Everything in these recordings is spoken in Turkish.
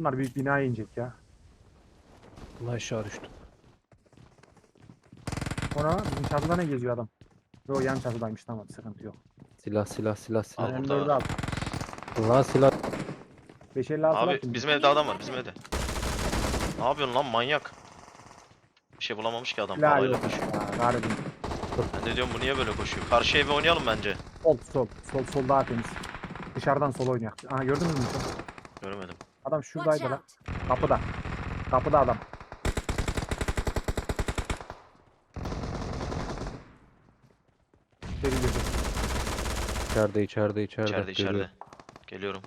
Onlar büyük binaya inecek ya. Allah aşağı düştüm. Ona bizim çatıda ne geziyor adam? Yo yan çatıdaymış tamam sıkıntı yok. Silah silah silah silah. Ben burada M4'ü var. al. Lan silah. 556 Abi bizim evde adam var bizim evde. Ne yapıyorsun lan manyak? Bir şey bulamamış ki adam. Silah yok. koşuyor. Ya, Garibi. Ben de diyorum bu niye böyle koşuyor? Karşı eve oynayalım bence. Sol sol. Sol sol daha temiz. Dışarıdan sol oynayak. Aha gördünüz mü? Göremedim. Adam şuradaydı lan. Kapıda. Kapıda adam. İçeri girdi. İçeride içeride içeride. İçeride içeride. Görüyorum. Geliyorum.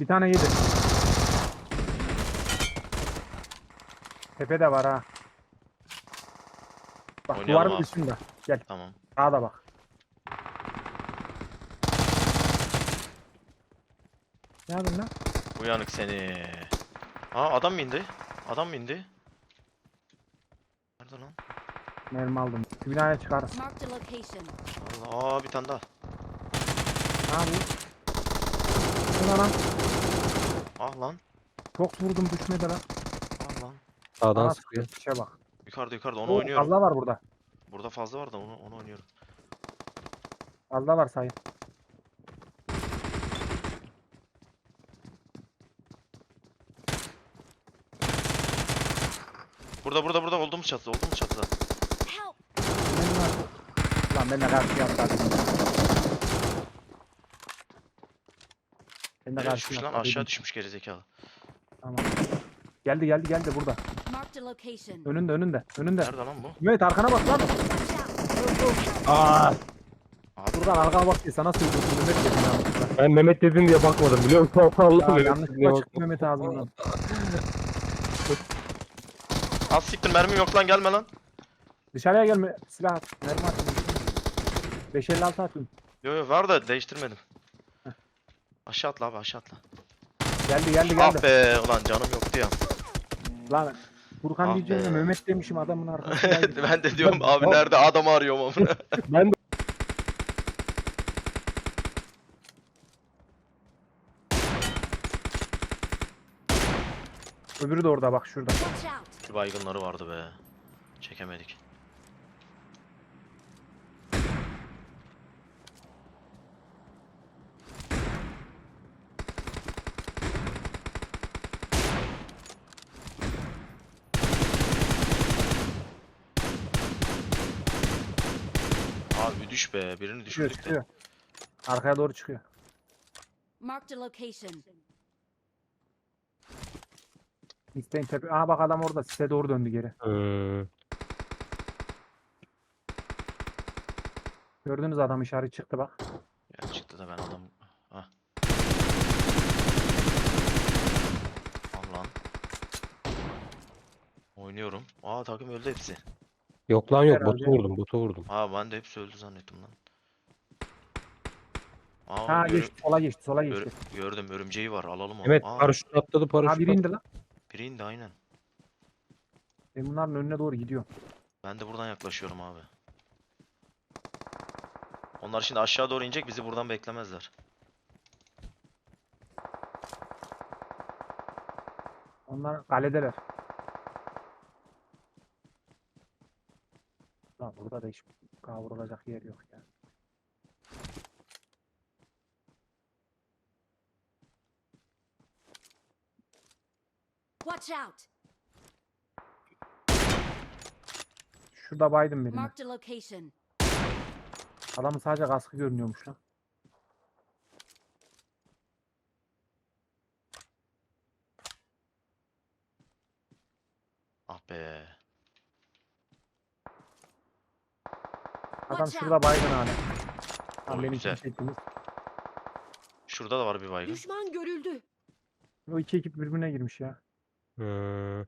Bir tane yedi. Tepede var ha. Bak Oynayalım duvarın abi. üstünde. Gel Tamam. sağa da bak. Ne yapıyorsun lan? Uyanık seni. Ha adam mı indi? Adam mı indi? Nerede lan? Mermi aldım. Şu binaya çıkarız. Marked a location. Allah aa bir tane daha. Ne yapıyor? Şuna lan. Ah lan. Çok vurdum düşmedi lan. Ah lan. Sağdan Bana sıkıyor. sıkıyor. İşe bak. Yukarıda yukarıda onu Oo, oynuyorum. Fazla var burada. Burada fazla var da onu onu oynuyorum. Fazla var sayın. Burada burada burada olduğumuz çatıda olduğumuz çatıda. Benim var. Lan ben de karşı yaptım. Ben de Nereye karşı düşmüş lan? Aşağı düşmüş gerizekalı. Tamam. Geldi geldi geldi burada. Marked a location. Önünde önünde. Önünde. Nerede lan bu? Mehmet arkana bak lan. Aa, Abi Buradan arkana bak diye sana söylüyorsun Mehmet dedim yanlışlıkla. ben Mehmet dedim diye bakmadım biliyor musun? Allah Ya, Mehmet yanlışlıkla diye çıktı bakmadım. Mehmet ağzından. Az siktir mermim yok lan gelme lan. Dışarıya gelme. Silah at. Mermi at. 556 atın. Yo yo var da değiştirmedim. Aşağı atla abi aşağı atla. Geldi geldi Ah geldi. be ulan canım yoktu ya. Lan Furkan Ah diyeceğim. Mehmet demişim adamın arkasındaydı. ben de diyorum abi nerede adamı arıyorum ama. Ben de Öbürü de orada bak şurada. Bir baygınları vardı be. Çekemedik. Abi düş be. Birini Çıkıyor düşürdük de. çıkıyor. Arkaya doğru çıkıyor. Marked a location. İsteyin tepe. Aha bak adam orada size doğru döndü geri. Hmm, Gördünüz adam işaret çıktı bak. Ya çıktı da ben adam... Hah. Al lan. Oynuyorum. Aa takım öldü hepsi. Yok lan yok Herhalde. botu vurdum botu vurdum. Aa ben de hepsi öldü zannettim lan. Aa Ha gör- geçti sola geçti sola geçti. gördüm örümceği var alalım onu. Mehmet Aa, paraşüt atladı Ha paraşüt biri atladı. indi lan. Biri indi aynen. Ben bunların önüne doğru gidiyor. Ben de buradan yaklaşıyorum abi. Onlar şimdi aşağı doğru inecek bizi buradan beklemezler. Onlar kaledeler. Lan burada da hiç kavrulacak yer yok ya. Watch out! Şurada baydım birini. Marked a location. Adamın sadece kaskı görünüyormuş lan. Ah be. Adam Watch şurada baygın hani. Tam Oy, benim güzel. için çektiğimiz. Şurada da var bir baygın. Düşman görüldü. O iki ekip birbirine girmiş ya. Hmm.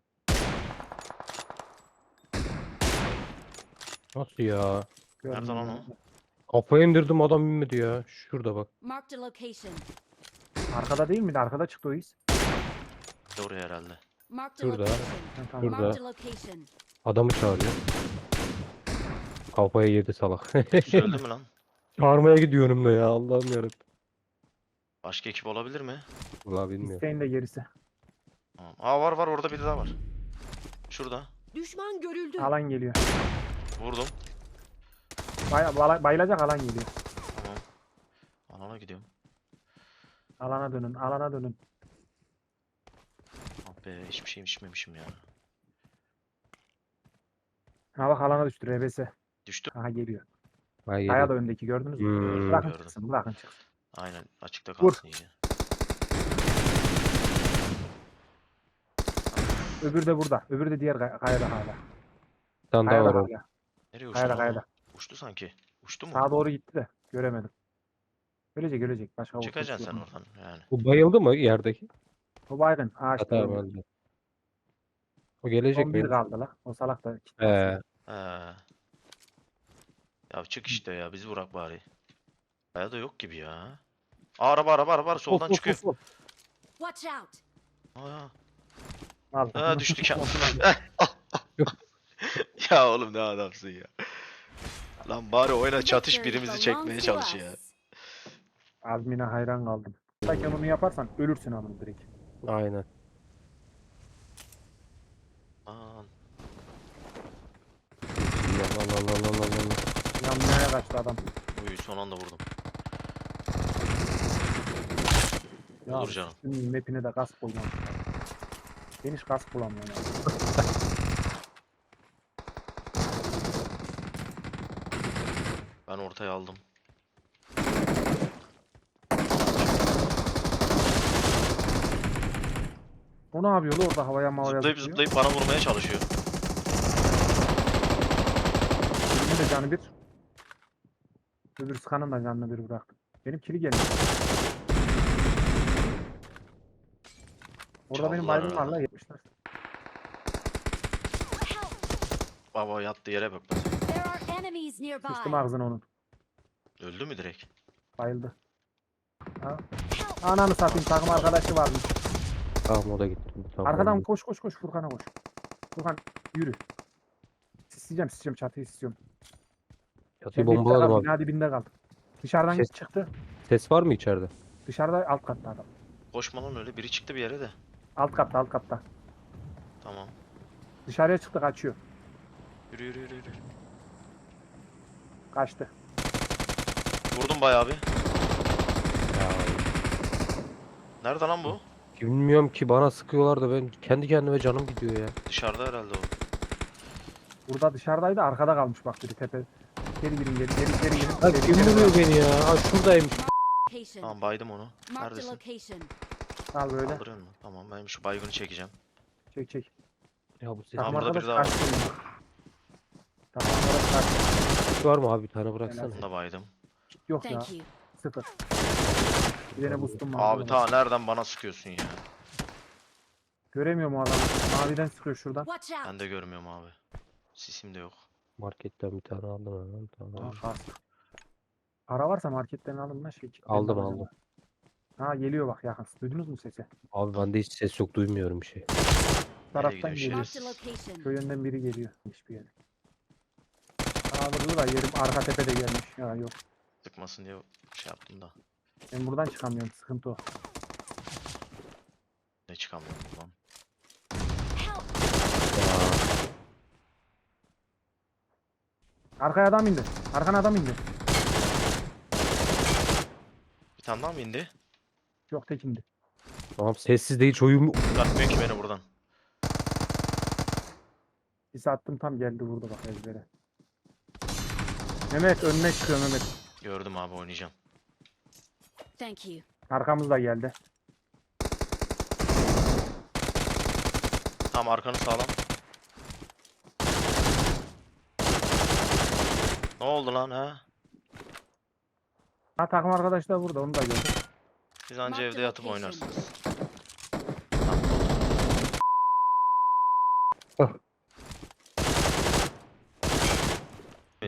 Nasıl ya? Gördüm Nerede lan ben o? de. Kafayı indirdim adam inmedi ya. Şurada bak. Marked a location. Arkada değil miydi? Arkada çıktı o iz. Oraya herhalde. Marked a Şurada. location. Ha, tamam. Şurada. Marked a location. Adamı çağırıyor. Kafaya yedi salak. Öldü mü lan? Çağırmaya gidiyorum da ya Allah'ım yarabbim. Başka ekip olabilir mi? Valla bilmiyorum. İsteyin de gerisi. Tamam. Aa var var orada biri daha var. Şurada. Düşman görüldü. Alan geliyor. Vurdum. Bay, bala- bayılacak alan geliyor. Tamam. Alana gidiyorum. Alana dönün, alana dönün. Ah be hiçbir şey içmemişim ya. Ha bak alana düştü RBS. Düştü. Aha geliyor. Hayır. Kaya da öndeki gördünüz mü? Hmm. Bırakın Gördüm. çıksın, bırakın çıksın. Aynen açıkta Vur. kalsın iyice. Öbürü de burada. Öbürü de diğer kay- kayada hala. Bir tane daha Kayada var orada. hala. Nereye uçtu Kayada lan o? kayada. Uçtu sanki. Uçtu mu? Sağa doğru gitti de göremedim. Ölecek ölecek. Başka Çıkacaksın sen yok. oradan yani. Bu bayıldı mı yerdeki? O baygın. Ha, Ağaçta tamam öldü. O gelecek Son bir mi? kaldı la. O salak da gitti. Ee, He. Ya çık işte ya bizi bırak bari. Kaya da yok gibi ya. Aa, araba araba araba soldan Of, of, çıkıyor. of, of. Watch out. Aa. Aa düştük ya. ya oğlum ne adamsın ya. Lan bari oyna çatış birimizi çekmeye çalış ya. Azmine hayran kaldım. Sanki bunu yaparsan ölürsün amına direkt. aynen. Aman. Allah Allah Allah Allah Allah. Yanmaya kaçtı adam. Uy son anda vurdum. Ya Olur canım. Şimdi mapine de kask koymam. Ben hiç kask bulamıyorum ya. Ben ortaya aldım. O ne yapıyor lan orada havaya mavaya Zıplayıp zıplıyor? zıplayıp bana vurmaya çalışıyor. Benim de canı bir. Öbür sıkanın da canını bir bıraktım. Benim kili gelmiyor. Orada benim Çaldılar baygın var la yetmişler. Baba yattı yere bak. There are enemies Sıçtım nearby. ağzına onun. Öldü mü direkt? Bayıldı. Ha. Ananı satayım takım arkadaşı varmış. Tamam o da gitti. Tamam, Arkadan koş koş koş Furkan'a koş. Furkan yürü. Sisleyeceğim sisleyeceğim çatıyı sisliyorum. Çatıyı Sen dipte bombaladım kal, abi. Bina dibinde kal. Dışarıdan Ses- çıktı. Ses var mı içeride? Dışarıda alt katta adam. Koşma lan öyle. Biri çıktı bir yere de. Alt katta alt katta. Tamam. Dışarıya çıktı kaçıyor. Yürü yürü yürü. yürü. Kaçtı. Vurdum bayağı bir. Ya, Nerede lan bu? bilmiyorum ki bana sıkıyorlar da ben kendi kendime canım gidiyor ya. Dışarıda herhalde o. Burada dışarıdaydı arkada kalmış bak biri tepe. Geri girin geri geri geri girin. Ha, Geri, kim geri vuruyor beni ya? Ha şuradaymış. Location. Tamam baydım onu. Mark the Neredesin? location. Al böyle. Kaldırıyor musun? Tamam ben şu baygını çekeceğim. Çek çek. Ya bu ses Takım burada arkadaş biri daha var. Takım arkadaş kaçtı. var mı abi? Bir tane bıraksana. Bunu da baydım. Yok ya. Thank you. Sıfır. Bir tane boostum var. Abi ta nereden bana sıkıyorsun ya? Göremiyorum o adamı. Maviden sıkıyor şuradan. Watch out. Ben de görmüyorum abi. Sisim de yok. Marketten bir tane aldım hemen. Tamam. Aa. Para varsa marketten alın lan şey. Aldım, aldım. Ha geliyor bak yakın. Duydunuz mu sesi? Abi bende hiç ses yok duymuyorum bir şey. Taraftan gidiyor geliyor. Mark the location. Köy yönden biri geliyor. Hiçbir yere. Aa burada da yerim arka tepede gelmiş. Ya yok. Sıkmasın diye şey yaptım da. Ben buradan çıkamıyorum. Sıkıntı o. Ne çıkamıyorum buradan. Help. Ya, Arkaya adam indi. Arkana adam indi. Bir tane daha mı indi? Yok tek indi. tamam sessiz de hiç oyun Çıkartmıyor ki beni buradan. Bir attım tam geldi vurdu bak ezbere. Mehmet önüne çıkıyor Mehmet. Gördüm abi oynayacağım. Thank you. Arkamızda geldi. Tamam arkanı sağlam. Ne oldu lan ha? Ha takım arkadaş da burada onu da gördüm. Siz anca evde yatıp oynarsınız.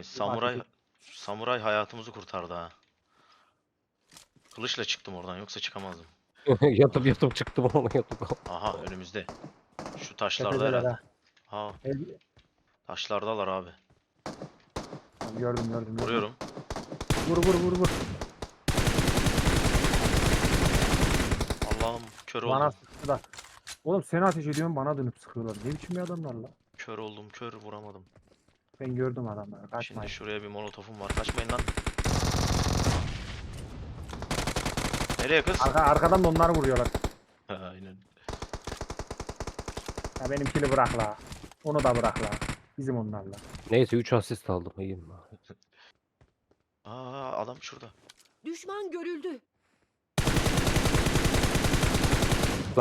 Samuray samuray hayatımızı kurtardı ha. Kılıçla çıktım oradan yoksa çıkamazdım. yatıp yatıp çıktım ama yatıp. Aha önümüzde. Şu taşlarda Tepedeler herhalde. ha. Taşlardalar abi. Gördüm gördüm. gördüm. Vuruyorum. Vur vur vur vur. Allah'ım kör oldum. Bana sıktı da. Oğlum sen ateş ediyorsun bana dönüp sıkıyorlar. Ne biçim bir adamlar la? Kör oldum kör vuramadım. Ben gördüm adamları. Şimdi Kaçmayın. şuraya bir molotofum var. Kaçmayın lan. Nereye kız? Arka, arkadan da onları vuruyorlar. Aynen. Ya benimkini bırak la. Onu da bırak la. Bizim onlarla. Neyse 3 asist aldım. İyiyim. Aa adam şurada. Düşman görüldü.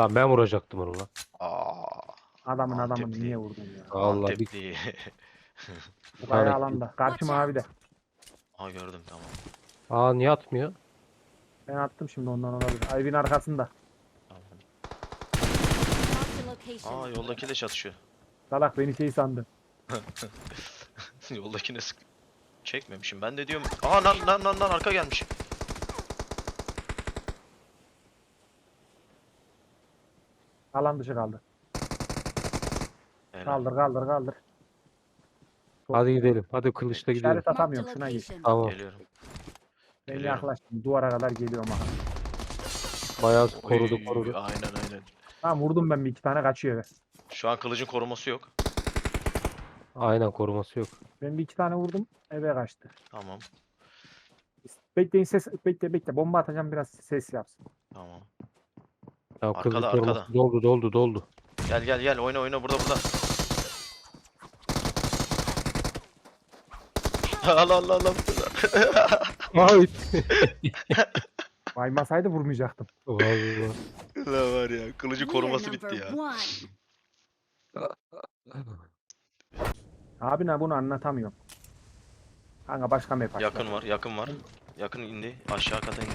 Lan ben vuracaktım onu lan. Aa. Adamın adamın Antepli. niye vurdun ya? Allah bir Antepli. Bu bayağı alanda. Karşı mavi de. Aa gördüm tamam. Aa niye atmıyor? Ben attım şimdi ondan olabilir. Ayvin arkasında. tamam. Marked a location. Aa yoldaki de çatışıyor. Salak beni şey sandı. Yoldakine sık. Çekmemişim. Ben de diyorum. Aa lan lan lan lan arka gelmiş. Alan dışı kaldı. Helal. Kaldır kaldır kaldır. Hadi gidelim. Hadi kılıçla gidelim. İşaret atamıyorum şuna location. Tamam. Geliyorum. Ben Geliyorum. yaklaştım. Duvara kadar geliyorum aha. Bayağı korudu Oy, korudu. Aynen aynen. Tamam vurdum ben bir iki tane kaçıyor eve. Şu an kılıcın koruması yok. Aynen koruması yok. Ben bir iki tane vurdum eve kaçtı. Tamam. Bekleyin ses bekle bekle bomba atacağım biraz ses yapsın. Tamam, Tamam. Arkada, kılıç arkada. doldu doldu doldu. Gel gel gel oyna oyna burada burada. al al al al. Ay. Baymasaydı vurmayacaktım. Vallahi. La var ya kılıcı koruması bitti ya. Abi ne bunu anlatamıyorum. Kanka başka map. Yakın var yakın var. Yakın indi. Aşağı kata indi.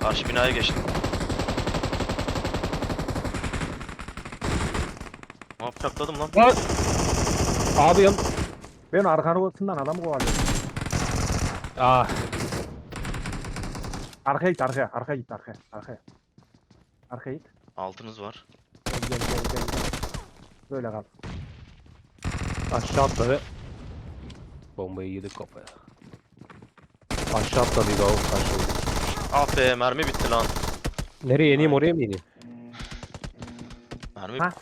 Karşı binaya geçti. Ne yapacakladım lan? Lan! Abi yan. Ben arkanın adamı kovalıyorum. Ah. Arkaya git arkaya. Arkaya git arkaya. Arkaya. Arkaya git. Altınız var. Gel gel gel gel. Böyle kal. Aşağı atladı. Bombayı yedik kafaya. Aşağı atladıydı o karşıladı. Ah be mermi bitti lan. Nereye ineyim oraya mı ineyim? Mermi Ha?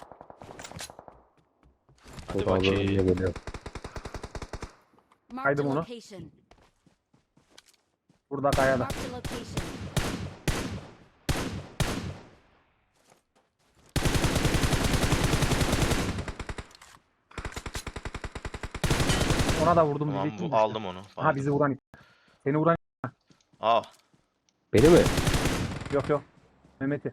Hadi O da Allah'ın bakayım. önüne geliyor. Marked a Kaydım onu. location. Burada kayada. Marked a location. Ona da vurdum Tamam diyecektim. bu de. aldım onu. Ha bizi vuran. Seni vuran Aa Beni mi? yok yok. Mehmet'i.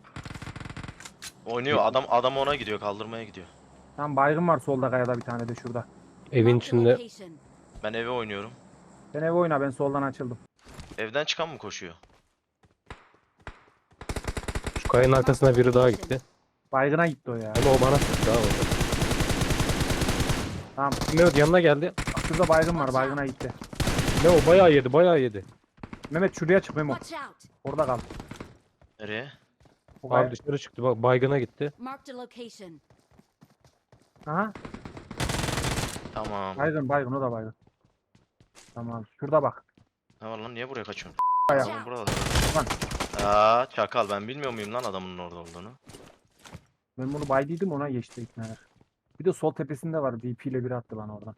oynuyor adam adam ona gidiyor kaldırmaya gidiyor. Tam baygın var solda kayada bir tane de şurada. Evin içinde. Ben eve oynuyorum. Sen eve oyna ben soldan açıldım. Evden çıkan mı koşuyor? Şu kayanın arkasına biri daha gitti. Baygına gitti o ya. Ama o bana sıktı ha orada. Tamam. Mehmet yanına geldi. Bak şurada baygın var baygına gitti. Ne o bayağı yedi bayağı yedi. Mehmet şuraya çık Memo. Watch out. Orada kal. Nereye? O Abi dışarı çıktı bak baygına gitti. Marked a location. Aha. Tamam. Baygın baygın o da baygın. Tamam. Şurada bak. Ne var lan niye buraya kaçıyorsun? Ayak. Adamın burada. Lan. Aa çakal ben bilmiyor muyum lan adamın orada olduğunu? Ben bunu baydıydım ona geçti ikneler. Bir de sol tepesinde var. DP ile biri attı bana oradan.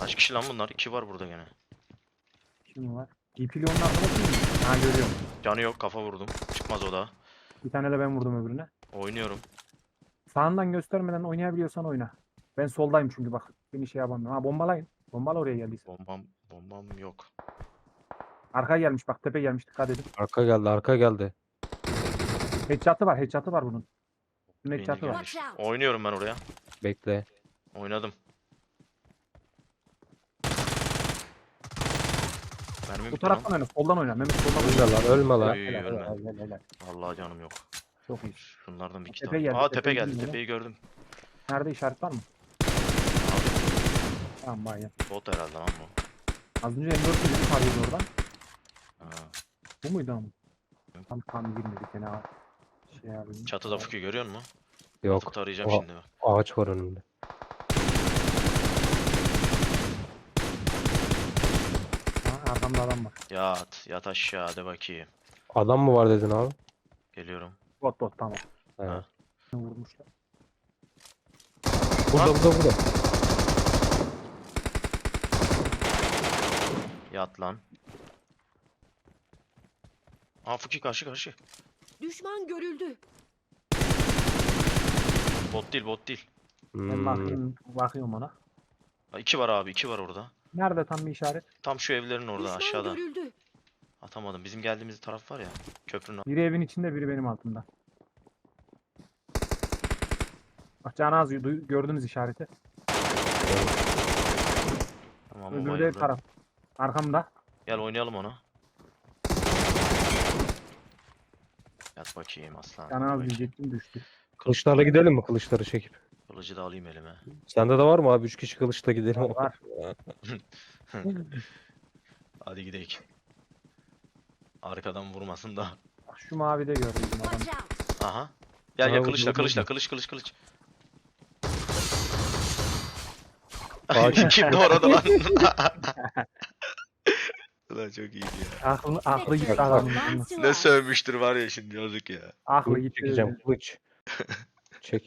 Kaç kişi lan bunlar? İki var burada gene. Kim var? DP ile onun arkadaşı mı? Ha görüyorum. Canı yok kafa vurdum. Çıkmaz o da. Bir tane de ben vurdum öbürüne. Oynuyorum. Sağından göstermeden oynayabiliyorsan oyna. Ben soldayım çünkü bak. Beni şey yapamıyorum. Ha bombalayın. Bombala oraya geldiyse. Bombam bombam yok. Arka gelmiş bak tepe gelmiş dikkat edin. Arka geldi arka geldi. Headshot'ı var headshot'ı var bunun. Bunun Beyni headshot'ı var. gelmiş. Oynuyorum ben oraya. Bekle. Oynadım. Mermi Bu bitti lan. taraftan oyna. Soldan oyna. Mehmet soldan oyna. Ölme lan ölme lan. Oy, Helal, ölme. helal, helal, helal. Vallahi canım yok. Çok iyi. Şunlardan bir iki Tepe tane. geldi, Aa tepe tepe geldi. geldi. Tepeyi gördüm. Nerede işaret var mı? Tamam bayağı. Bot herhalde lan bu. Az önce M4 gibi parlıyordu oradan. Ha. Bu muydu ama? Tam tam girmedi fena. Şey yapayım. Çatıda Fuki görüyor musun? Yok. Atıp tarayacağım Oha. şimdi. bak. Ağaç var önünde. Arkamda adam var. Yat. Yat aşağı hadi bakayım. Adam mı var dedin abi? Geliyorum. Bot bot tamam. He. Ha. Vurmuşlar. Burada burada burada. Yat lan. Aa Fuki karşı karşı. Düşman görüldü. Bot değil bot değil. Ben Hmm. bakayım, bakıyorum ona. İki var abi iki var orada. Nerede tam bir işaret? Tam şu evlerin orada Düşman aşağıda. görüldü. Atamadım. Bizim geldiğimiz taraf var ya. Köprünün. Biri evin içinde biri benim altımda. Bak Canaz duy- gördünüz işareti. Tamam Öbürü de bayıldı. taraf. Arkamda. Gel oynayalım onu. Yat bakayım aslan. Canaz bakayım. diyecektim düştü. Kılıçlarla gidelim mi kılıçları çekip? Kılıcı da alayım elime. Sende de var mı abi? Üç kişi kılıçla gidelim. Var. Hadi gidelim. Arkadan vurmasın da. Bak şu mavide gördüm adam. Watch out. Aha. Gel gel kılıçla kılıçla kılıç kılıç kılıç. Ağaç- Kimdi orada lan? Ulan çok iyiydi ya. Aklı, aklı gitti adamın. to Ne us. sövmüştür var ya şimdi yazık ya. Aklı Kılıç gitti. çekeceğim kılıç.